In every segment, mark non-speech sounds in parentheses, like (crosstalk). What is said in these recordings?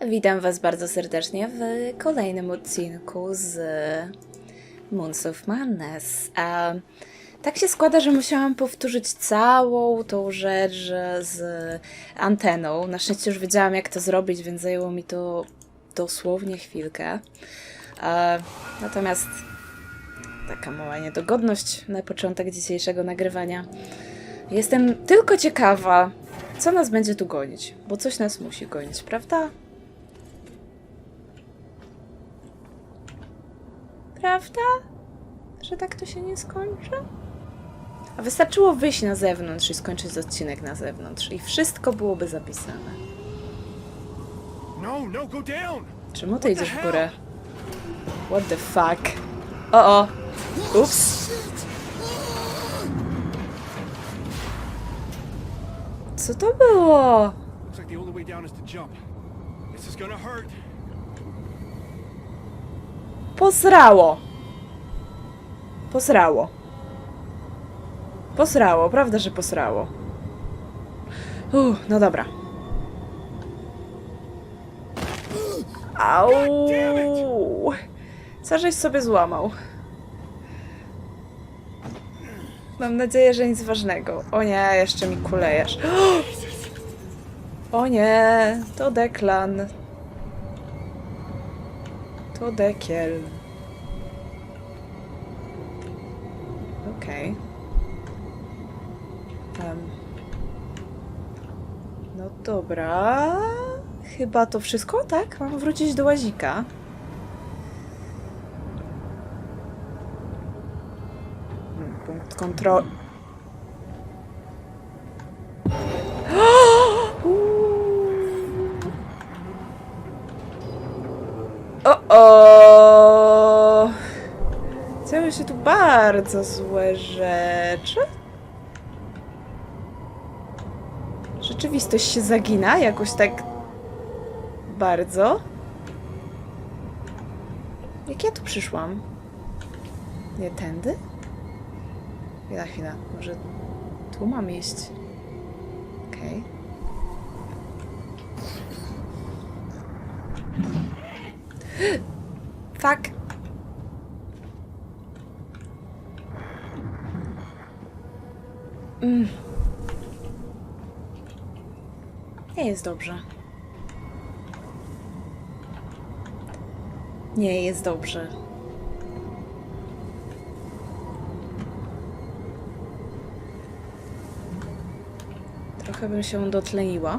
Witam Was bardzo serdecznie w kolejnym odcinku z Moons of Madness. A tak się składa, że musiałam powtórzyć całą tą rzecz z anteną. Na szczęście już wiedziałam, jak to zrobić, więc zajęło mi to dosłownie chwilkę. Natomiast taka mała niedogodność na początek dzisiejszego nagrywania. Jestem tylko ciekawa, co nas będzie tu gonić, bo coś nas musi gonić, prawda? Prawda? Że tak to się nie skończy? A wystarczyło wyjść na zewnątrz i skończyć odcinek na zewnątrz i wszystko byłoby zapisane. No, no, go down! Czemu ty idziesz w górę? What the fuck? O, o! Ups! Co to było? Looks like the only way down is to jump. This is gonna hurt. Posrało. Posrało. Posrało, prawda, że posrało. No dobra. Au! Co żeś sobie złamał? Mam nadzieję, że nic ważnego. O nie, jeszcze mi kulejesz. O nie, to Deklan. To dekiel. No dobra. Chyba to wszystko, tak? Mam wrócić do łazika. Hmm, Punkt kontroli. (gasps) O, o! Się tu bardzo złe rzeczy. Rzeczywistość się zagina jakoś tak bardzo. Jak ja tu przyszłam? Nie tędy? Chwila, chwila. Może tu mam iść? Okej. Fuck. Mm. Nie jest dobrze. Nie jest dobrze. Trochę bym się dotleniła.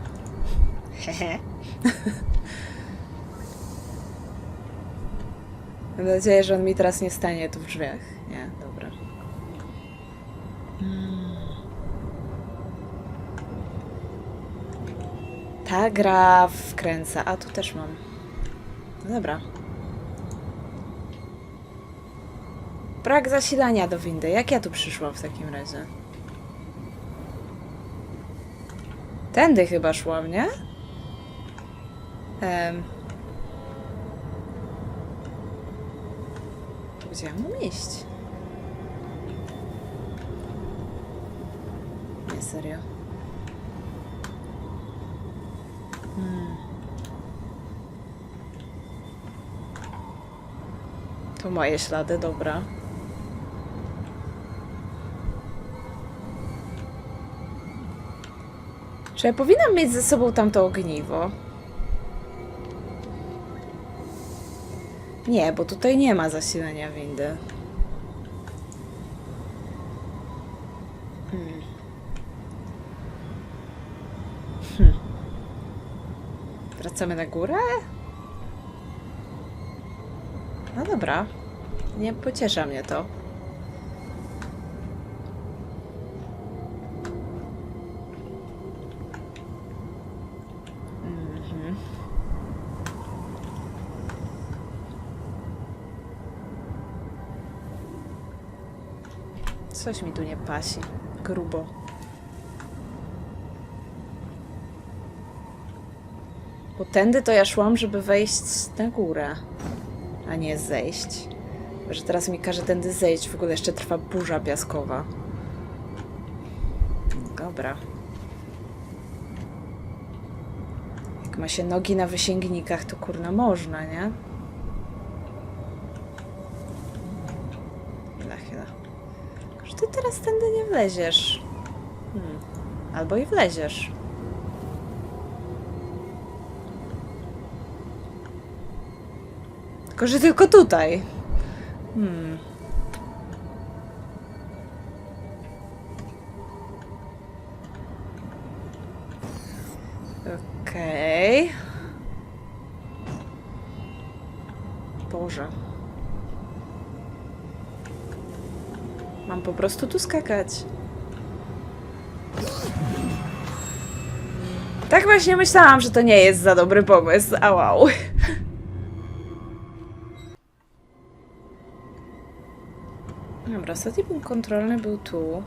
Hehe. (laughs) Mam nadzieję, że on mi teraz nie stanie tu w drzwiach. Ta gra wkręca, a tu też mam. No dobra. Brak zasilania do windy. Jak ja tu przyszłam w takim razie? Tędy chyba szłam, nie? To Gdzie ja mam iść? Nie, serio. Hmm. To moje ślady, dobra. Czy ja powinnam mieć ze sobą tamto ogniwo? Nie, bo tutaj nie ma zasilania windy. Hmm. Wracamy na górę? No dobra. Nie pociesza mnie to. Mhm. Coś mi tu nie pasi. Grubo. Tędy to ja szłam, żeby wejść na górę, a nie zejść. Że teraz mi każe tędy zejść, w ogóle jeszcze trwa burza piaskowa. Dobra. Jak ma się nogi na wysięgnikach, to kurna można, nie? Chwila, chwila. Że ty teraz tędy nie wleziesz. Hmm. Albo i wleziesz. Tylko, że tylko tutaj. Hmm. Okej. Boże. Mam po prostu tu skakać. Tak właśnie myślałam, że to nie jest za dobry pomysł. A wow. Dobra, ostatni punkt kontrolny był tu.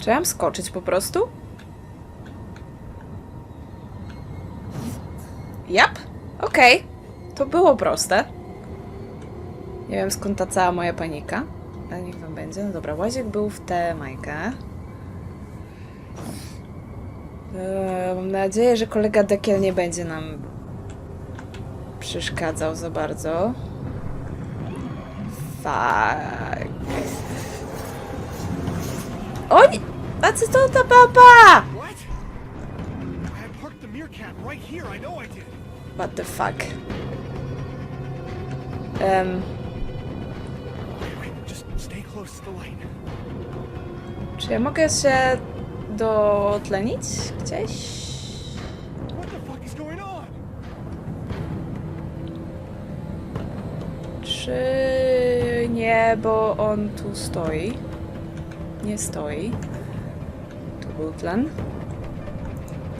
Czy ja mam skoczyć po prostu? Jap, okej. To było proste. Nie wiem skąd ta cała moja panika. Ale niech wam będzie. No dobra, łazik był w tę majkę. Eee, mam nadzieję, że kolega Dekiel nie będzie nam przeszkadzał za bardzo. Fuck. O nie! A co to ta papa? What? The fuck? Light. czy ja mogę się dotlenić gdzieś? Czy nie, bo on tu stoi? Nie stoi. Tu był tlen.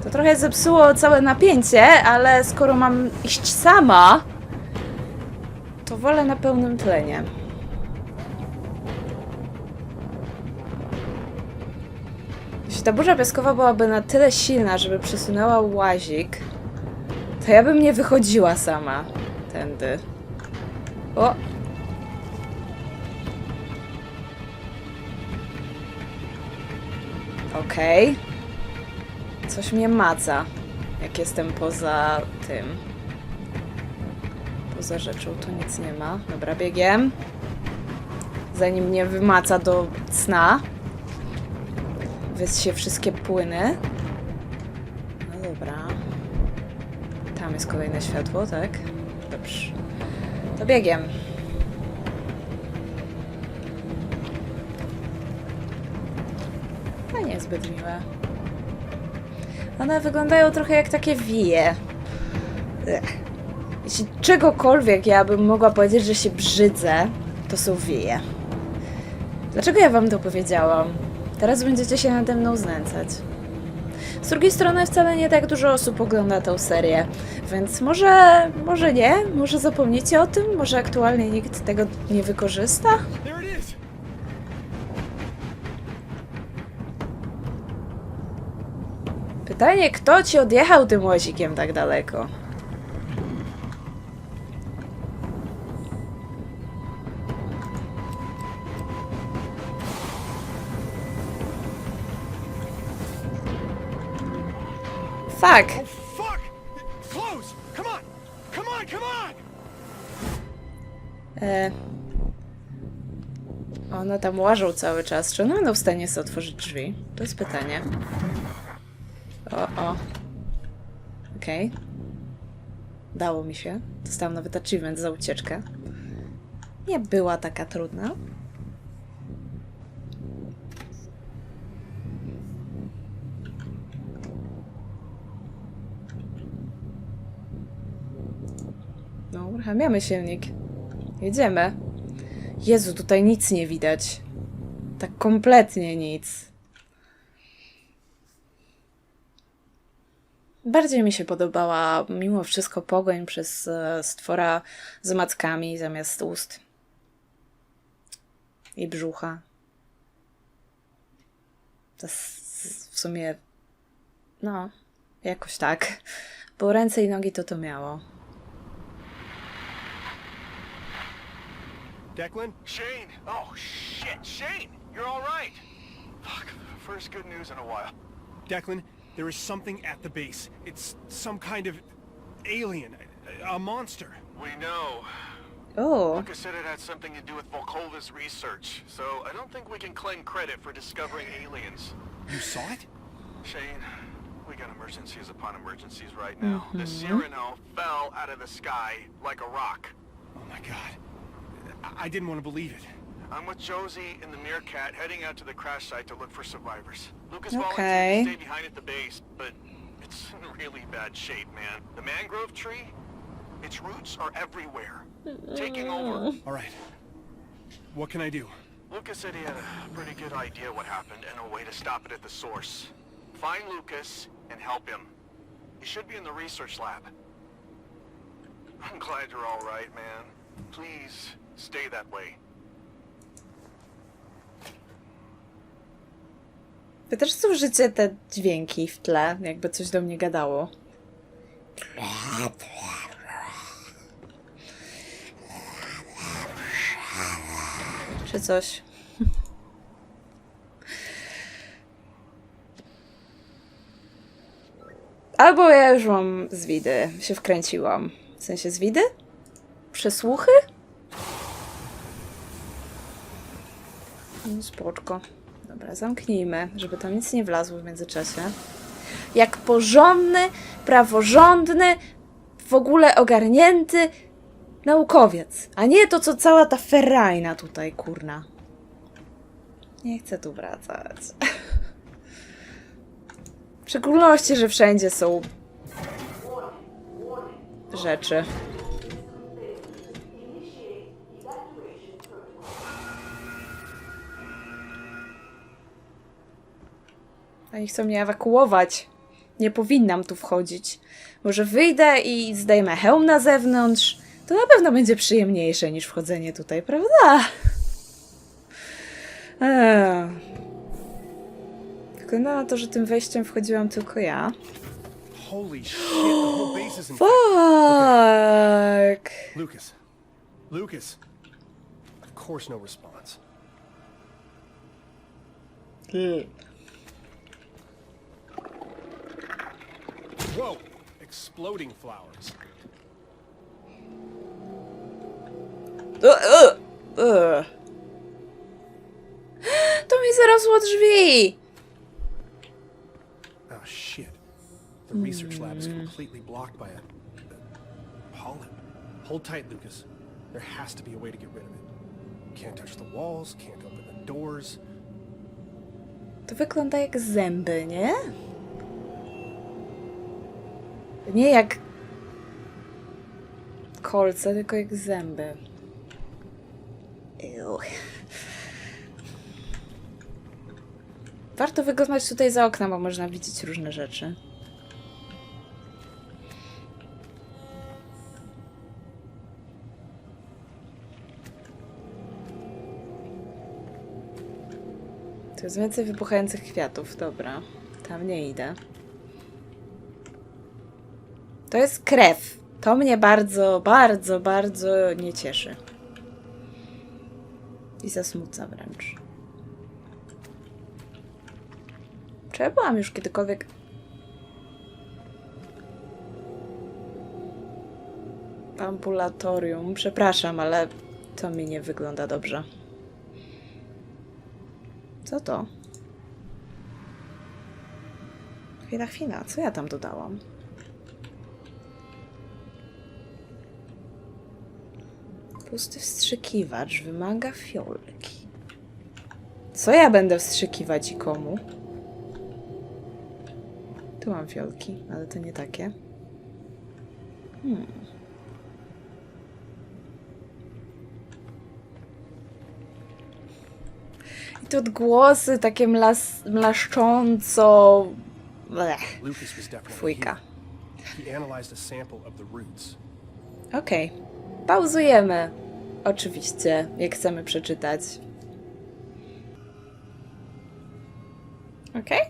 To trochę zepsuło całe napięcie, ale skoro mam iść sama, to wolę na pełnym tlenie. Ta burza piaskowa byłaby na tyle silna, żeby przesunęła łazik, to ja bym nie wychodziła sama tędy. O! Okej. Coś mnie maca, jak jestem poza tym. Poza rzeczą, tu nic nie ma. Dobra, biegiem. Zanim mnie wymaca do cna. Się wszystkie płyny. No dobra. Tam jest kolejne światło, tak? Dobrze. To biegiem. To nie jest zbyt miłe. One wyglądają trochę jak takie wije. Ech. Jeśli czegokolwiek ja bym mogła powiedzieć, że się brzydzę, to są wije. Dlaczego ja wam to powiedziałam? Teraz będziecie się nade mną znęcać. Z drugiej strony wcale nie tak dużo osób ogląda tę serię, więc może, może nie, może zapomnicie o tym, może aktualnie nikt tego nie wykorzysta? Pytanie, kto ci odjechał tym łazikiem tak daleko? On! E... One tam łażą cały czas. Czy one będą w stanie sobie otworzyć drzwi? To jest pytanie. O, o. Okej. Dało mi się. Dostałam nawet achievement za ucieczkę. Nie była taka trudna. No, uruchamiamy silnik. Jedziemy. Jezu, tutaj nic nie widać. Tak kompletnie nic. Bardziej mi się podobała mimo wszystko pogoń przez e, stwora z mackami zamiast ust. I brzucha. To w sumie. No, jakoś tak. Bo ręce i nogi to to miało. Declan? Shane! Oh shit, Shane! You're all right. Fuck. First good news in a while. Declan, there is something at the base. It's some kind of alien, a, a monster. We know. Oh. Lucas said it had something to do with Volkova's research, so I don't think we can claim credit for discovering aliens. You saw it? Shane, we got emergencies upon emergencies right now. The mm-hmm. Cyrano fell out of the sky like a rock. Oh my god. I, I didn't want to believe it. I'm with Josie and the Meerkat heading out to the crash site to look for survivors. Lucas Okay. volunteered to stay behind at the base, but it's in really bad shape, man. The mangrove tree, its roots are everywhere, taking over. Uh. All right. What can I do? Lucas said he had a pretty good idea what happened and a way to stop it at the source. Find Lucas and help him. He should be in the research lab. I'm glad you're all right, man. Please stay that way. wy też słyszycie te dźwięki w tle, jakby coś do mnie gadało. Czy coś. Albo ja już mam zwidy, się wkręciłam. W sensie zwidy? Przesłuchy? No, spoczko. Dobra, zamknijmy, żeby tam nic nie wlazło w międzyczasie. Jak porządny, praworządny, w ogóle ogarnięty naukowiec. A nie to, co cała ta ferajna tutaj, kurna. Nie chcę tu wracać. W szczególności, że wszędzie są rzeczy. Oni chcą mnie ewakuować. Nie powinnam tu wchodzić. Może wyjdę i zdejmę hełm na zewnątrz. To na pewno będzie przyjemniejsze niż wchodzenie tutaj, prawda? Eee. Wygląda na to, że tym wejściem wchodziłam tylko ja. Holy shit, the whole base is in Fuck! Lucas. Lucas. Of course no response. Whoa! Exploding flowers. Uh, uh, uh. (gasps) To mi zarosło drzwi! Oh shit. The research lab is completely blocked by a, a pollen. Hold tight, Lucas. There has to be a way to get rid of it. Can't touch the walls, can't open the doors. To wygląda jak zęby, nie? Nie jak kolce, tylko jak zęby. Ew. Warto wyglądać tutaj za okna, bo można widzieć różne rzeczy. Tu jest więcej wybuchających kwiatów, dobra. Tam nie idę. To jest krew. To mnie bardzo, bardzo, bardzo nie cieszy. I zasmuca wręcz. Czy ja byłam już kiedykolwiek... ambulatorium? Przepraszam, ale to mi nie wygląda dobrze. Co to? Chwila, chwila, co ja tam dodałam? Pusty wstrzykiwacz wymaga fiolki. Co ja będę wstrzykiwać i komu? Tu mam fiolki, ale to nie takie. Hmm. I tu odgłosy takie mlas, mlaszcząco... Blech. Fujka. Okej. Pauzujemy. Oczywiście, jak chcemy przeczytać. Okej?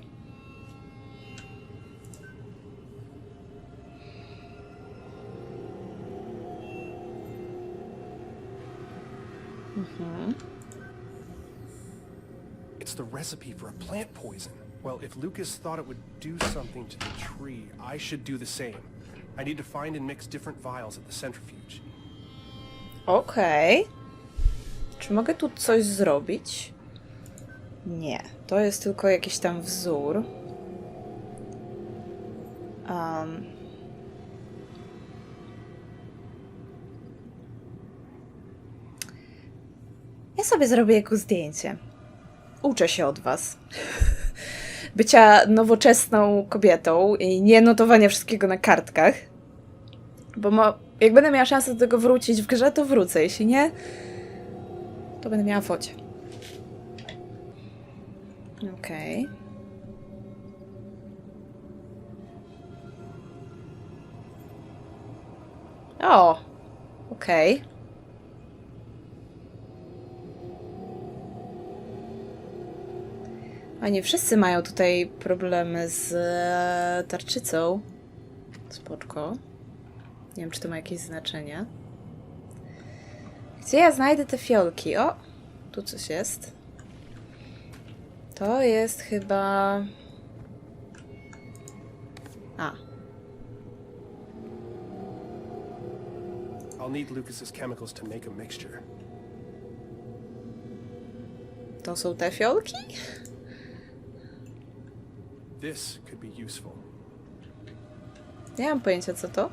Mhm. That's the recipe for a plant poison. Well, if Lucas thought it would do something to the tree, I should do the same. I need to find and mix different vials at the centrifuge. Okej. Czy mogę tu coś zrobić? Nie. To jest tylko jakiś tam wzór. Um. Ja sobie zrobię jego zdjęcie. Uczę się od was. (laughs) Bycia nowoczesną kobietą i nie notowania wszystkiego na kartkach. Bo mo- jak będę miała szansę do tego wrócić w grze, to wrócę. Jeśli nie, to będę miała focie. Okej. O! Okej. A nie wszyscy mają tutaj problemy z e, tarczycą. Spoczko. Nie wiem, czy to ma jakieś znaczenie. Gdzie ja znajdę te fiolki? O! Tu coś jest. To jest chyba... A, I'll need Lucas's chemicals to make a mixture. to są te fiolki? This could be useful. Nie mam pojęcia, co to.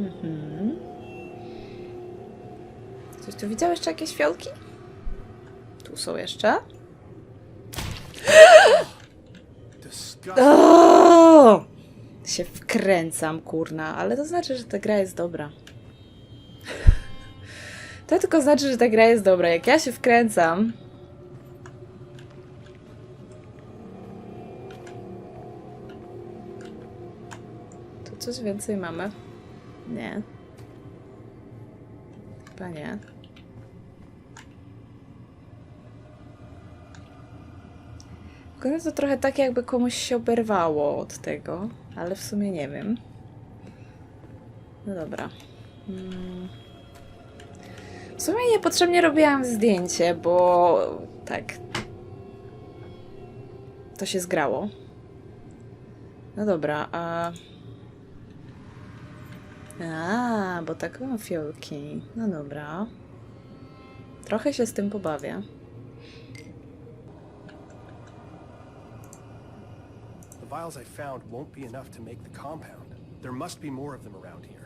Mhm. Coś tu widział jeszcze jakieś fiolki? Tu są jeszcze. O! Się wkręcam, kurna, ale to znaczy, że ta gra jest dobra. (laughs) To tylko znaczy, że ta gra jest dobra. Jak ja się wkręcam. Tu coś więcej mamy? Nie. Chyba nie. Wygląda to trochę tak, jakby komuś się oberwało od tego, ale w sumie nie wiem. No dobra. Mm. W sumie niepotrzebnie robiłam zdjęcie, bo tak. To się zgrało. No dobra, a. A, bo tak mam fiolki. No dobra. Trochę się z tym pobawię. The vials I found won't be enough to make the compound. There must be more of them around here.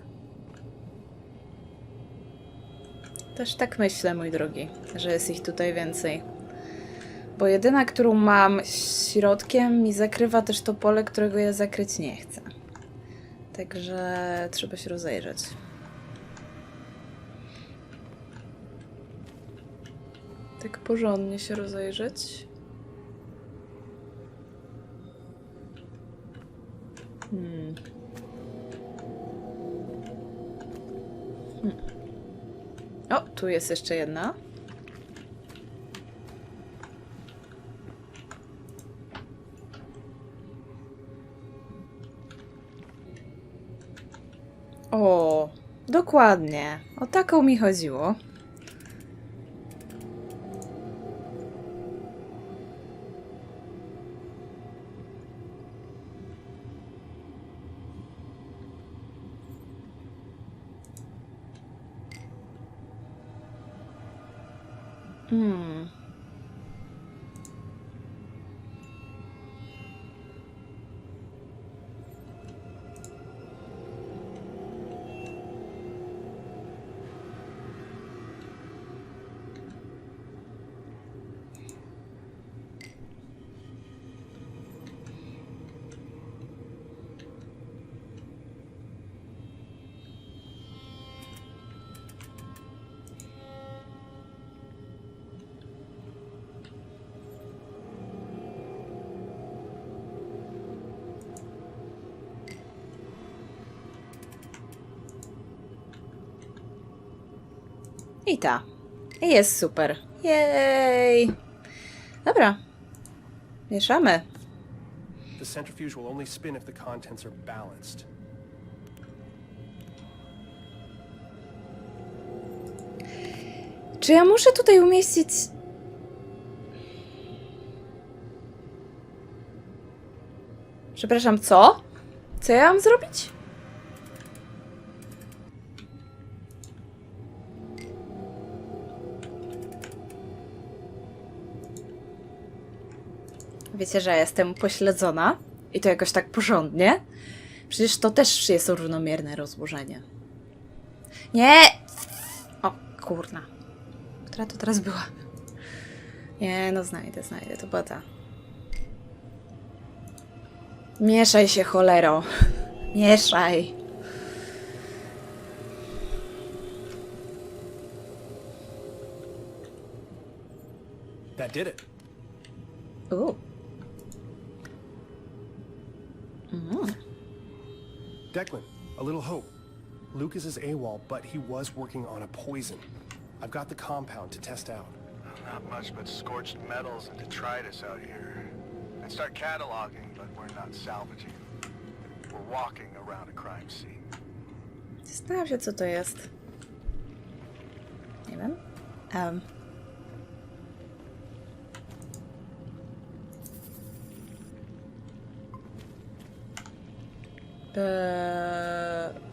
Też tak myślę, mój drogi, że jest ich tutaj więcej. Bo jedyna, którą mam środkiem, mi zakrywa też to pole, którego ja zakryć nie chcę. Także trzeba się rozejrzeć. Tak porządnie się rozejrzeć. Hmm. O, tu jest jeszcze jedna. O, dokładnie. O taką mi chodziło. Hmm. I ta. Jest super. Jej! Dobra. Mieszamy. The centrifuge will only spin if the contents are balanced. Czy ja muszę tutaj umieścić... Przepraszam, co? Co ja mam zrobić? Wiecie, że jestem pośledzona i to jakoś tak porządnie? Przecież to też jest równomierne rozłożenie. Nie! O, kurna. Która to teraz była? Nie, no znajdę, znajdę. To była ta. Mieszaj się, cholero. Mieszaj. That did it. U. Mm. Declan, a little hope. Lucas is AWOL, but he was working on a poison. I've got the compound to test out. Not much but scorched metals and detritus out here. I'd start cataloging, but we're not salvaging. We're walking around a crime scene. Zastanawiam się, co to jest. Nie wiem. Um. Eee...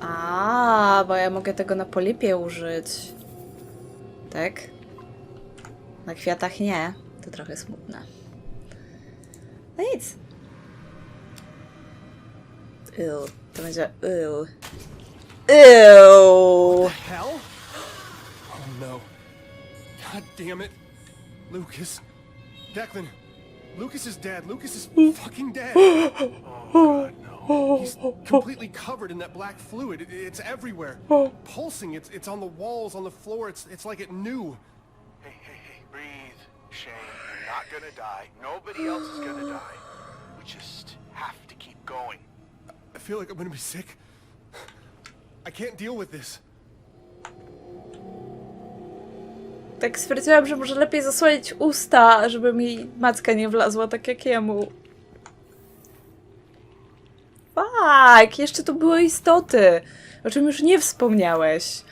A, bo ja mogę tego na polipie użyć. Tak? Na kwiatach nie. To trochę smutne. No nic. Ew, to będzie ew. Ew. Hell? Oh no. God damn it. Lucas. Declan. Lucas is dead. Lucas is (gasps) fucking dead. Oh, God. He's (laughs) completely covered in that black fluid. It- It's everywhere. (laughs) Oh. Pulsing. It's it's on the walls, on the floor. It's it's like it knew. Hey, hey, hey, breathe. Shane, you're not gonna die. Nobody else is gonna die. We just have to keep going. I feel like I'm gonna be sick. I can't deal with this. Tak stwierdziłam, że może lepiej zasłonić usta, żeby mi macka nie wlazła tak jak jemu. Tak, jeszcze tu były istoty, o czym już nie wspomniałeś.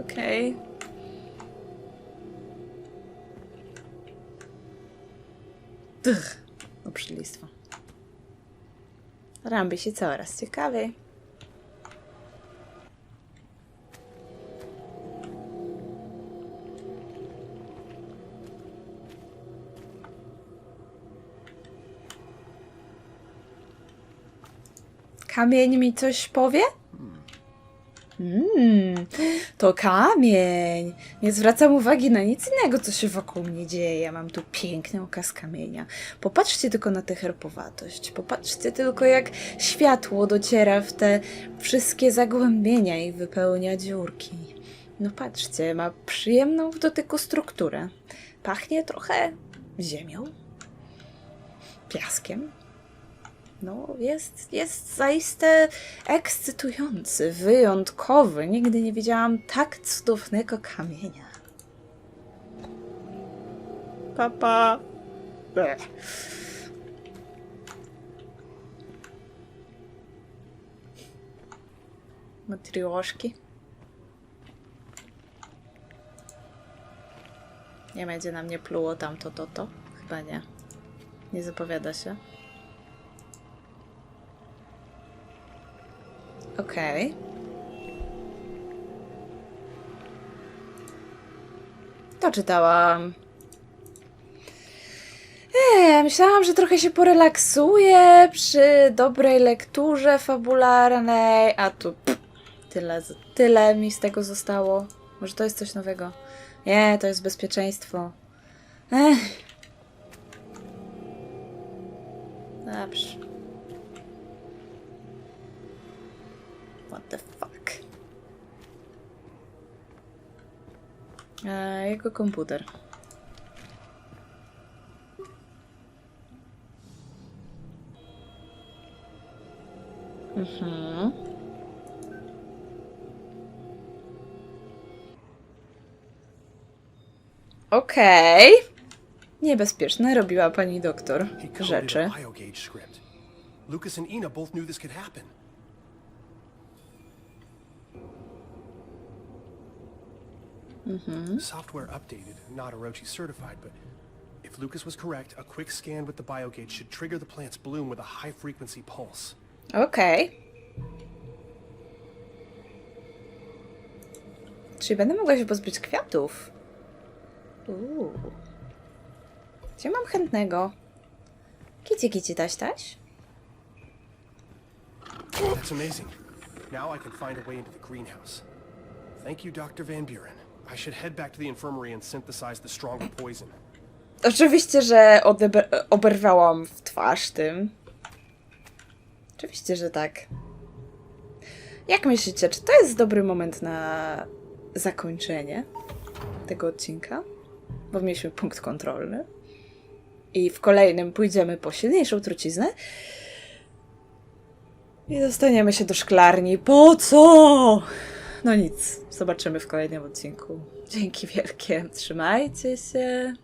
Okej. Dych. Obrzydlistwo. Robi się coraz ciekawiej. Kamień mi coś powie? Mmm, to kamień. Nie zwracam uwagi na nic innego, co się wokół mnie dzieje. Mam tu piękny okaz kamienia. Popatrzcie tylko na tę herpowatość. Popatrzcie tylko, jak światło dociera w te wszystkie zagłębienia i wypełnia dziurki. No patrzcie, ma przyjemną w dotyku strukturę. Pachnie trochę ziemią, piaskiem. No, jest, jest zaiste ekscytujący, wyjątkowy. Nigdy nie widziałam tak cudownego kamienia. Papa. Bleh. Matrioszki. Nie będzie na mnie pluło tamto, to, to? Chyba nie. Nie zapowiada się. Okej. To czytałam. Eee, myślałam, że trochę się porelaksuję przy dobrej lekturze fabularnej, a tu pff, tyle, tyle mi z tego zostało. Może to jest coś nowego? Nie, to jest bezpieczeństwo. Ech. What the fuck? E, jego komputer. Mhm. Okej. niebezpieczne robiła pani doktor rzeczy. Lucas and Ina both knew this could happen. Mm-hmm. Software updated, not Orochi certified, but if Lucas was correct, a quick scan with the biogauge should trigger the plant's bloom with a high frequency pulse. Okay. Czyli będę mogła się pozbyć kwiatów. Uuu. Gdzie mam chętnego? Kici, kici, taś, taś? That's amazing. Now I can find a way into the greenhouse. Thank you, Dr. Van Buren. I should head back to the infirmary and synthesize the stronger poison. Oczywiście, że odeber- oberwałam w twarz tym. Oczywiście, że tak. Jak myślicie, czy to jest dobry moment na zakończenie tego odcinka? Bo mieliśmy punkt kontrolny. I w kolejnym pójdziemy po silniejszą truciznę. I dostaniemy się do szklarni. Po co? No nic, zobaczymy w kolejnym odcinku. Dzięki wielkie, trzymajcie się.